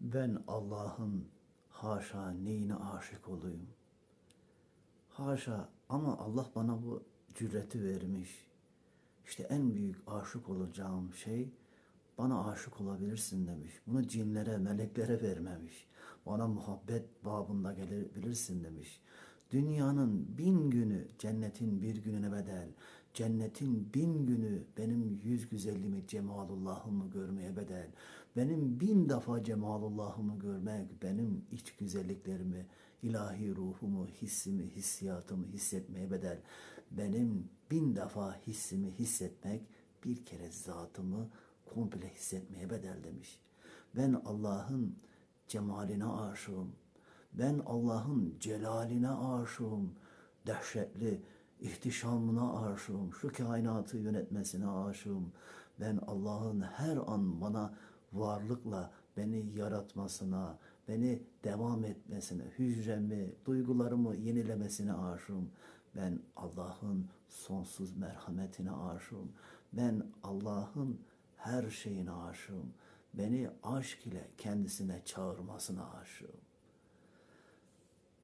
Ben Allah'ın haşa neyine aşık olayım. Haşa ama Allah bana bu cüreti vermiş. İşte en büyük aşık olacağım şey bana aşık olabilirsin demiş. Bunu cinlere, meleklere vermemiş. Bana muhabbet babında gelebilirsin demiş. Dünyanın bin günü cennetin bir gününe bedel. Cennetin bin günü benim yüz güzelliğimi, cemalullahımı görmeye bedel. Benim bin defa cemalullahımı görmek, benim iç güzelliklerimi, ilahi ruhumu, hissimi, hissiyatımı hissetmeye bedel. Benim bin defa hissimi hissetmek, bir kere zatımı komple hissetmeye bedel demiş. Ben Allah'ın cemaline aşığım. Ben Allah'ın celaline aşığım. Dehşetli ihtişamına aşığım. Şu kainatı yönetmesine aşığım. Ben Allah'ın her an bana varlıkla beni yaratmasına, beni devam etmesine, hücremi, duygularımı yenilemesine aşığım. Ben Allah'ın sonsuz merhametine aşığım. Ben Allah'ın her şeyine aşığım. Beni aşk ile kendisine çağırmasına aşığım.